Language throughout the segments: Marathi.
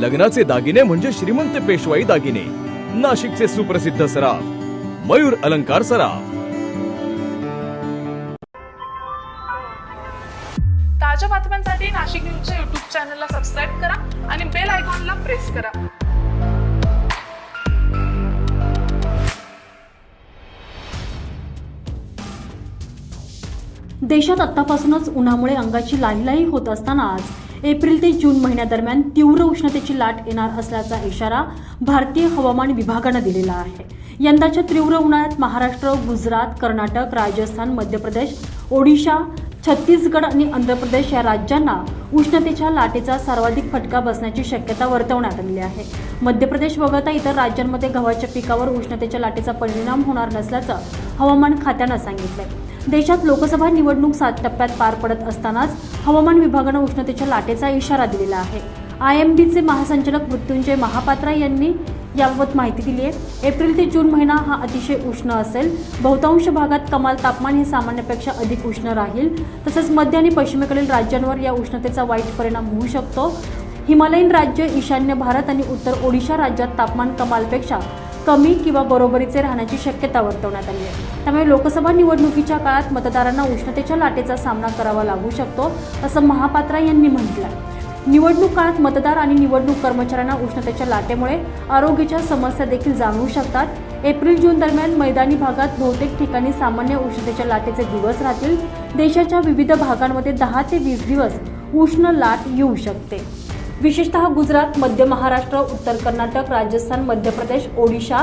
लग्नाचे दागिने म्हणजे श्रीमंत पेशवाई दागिने. नाशिकचे सुप्रसिद्ध सराफ मयूर अलंकार सराफ. ताज्या बातम्यांसाठी नाशिक न्यूजच्या युट्यूब चॅनलला सबस्क्राईब करा आणि बेल आयकॉनला प्रेस करा. देशात आत्तापासूनच उन्हामुळे अंगाची लाहीलाही होत असतानाच एप्रिल ते जून महिन्यादरम्यान तीव्र उष्णतेची लाट येणार असल्याचा इशारा भारतीय हवामान विभागानं दिलेला आहे. यंदाच्या तीव्र उन्हाळ्यात महाराष्ट्र गुजरात कर्नाटक राजस्थान मध्य प्रदेश ओडिशा छत्तीसगड आणि आंध्र प्रदेश या राज्यांना उष्णतेच्या लाटेचा सर्वाधिक फटका बसण्याची शक्यता वर्तवण्यात आलेली आहे. मध्य प्रदेश वगळता इतर राज्यांमध्ये गव्हाच्या पिकावर उष्णतेच्या लाटेचा परिणाम होणार नसल्याचं हवामान खात्यानं आहे देशात लोकसभा निवडणूक सात टप्प्यात पार पडत असतानाच हवामान विभागानं उष्णतेच्या लाटेचा इशारा दिलेला आहे. आय एम बीचे महासंचालक मृत्युंजय महापात्रा यांनी याबाबत माहिती दिली आहे. एप्रिल ते जून महिना हा अतिशय उष्ण असेल. बहुतांश भागात कमाल तापमान हे सामान्यपेक्षा अधिक उष्ण राहील. तसंच मध्य आणि पश्चिमेकडील राज्यांवर या उष्णतेचा वाईट परिणाम होऊ शकतो. हिमालयीन राज्य ईशान्य भारत आणि उत्तर ओडिशा राज्यात तापमान कमालपेक्षा कमी किंवा बरोबरीचे राहण्याची शक्यता वर्तवण्यात आली आहे. त्यामुळे लोकसभा निवडणुकीच्या काळात मतदारांना उष्णतेच्या लाटेचा सामना करावा लागू शकतो असं महापात्रा यांनी म्हटलं आहे निवडणूक काळात मतदार आणि निवडणूक कर्मचाऱ्यांना उष्णतेच्या लाटेमुळे आरोग्याच्या समस्या देखील जाणवू शकतात. एप्रिल जून दरम्यान मैदानी भागात बहुतेक ठिकाणी सामान्य उष्णतेच्या लाटेचे दिवस राहतील. देशाच्या विविध भागांमध्ये दहा ते वीस दिवस उष्ण लाट येऊ शकते. विशेषतः गुजरात मध्य महाराष्ट्र उत्तर कर्नाटक राजस्थान मध्य प्रदेश ओडिशा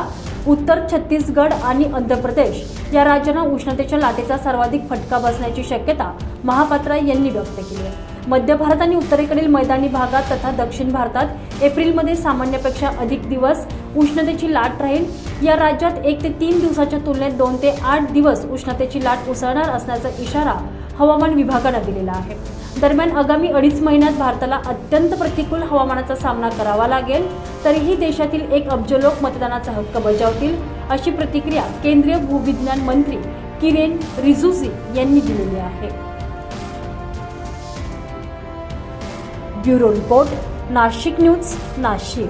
उत्तर छत्तीसगड आणि आंध्र प्रदेश या राज्यांना उष्णतेच्या लाटेचा सर्वाधिक फटका बसण्याची शक्यता महापात्रा यांनी व्यक्त केली आहे. मध्य भारत आणि उत्तरेकडील मैदानी भागात तथा दक्षिण भारतात एप्रिलमध्ये सामान्यपेक्षा अधिक दिवस उष्णतेची लाट राहील. या राज्यात एक ते तीन दिवसाच्या तुलनेत दोन ते आठ दिवस उष्णतेची लाट उसळणार असण्याचा इशारा हवामान विभागानं दिलेला आहे. दरम्यान आगामी अडीच महिन्यात भारताला अत्यंत प्रतिकूल हवामानाचा सामना करावा लागेल. तरीही देशातील एक अब्ज लोक मतदानाचा हक्क बजावतील अशी प्रतिक्रिया केंद्रीय भूविज्ञान मंत्री किरेन रिजुजी यांनी दिलेली आहे. Bureau report Nashik news Nashik.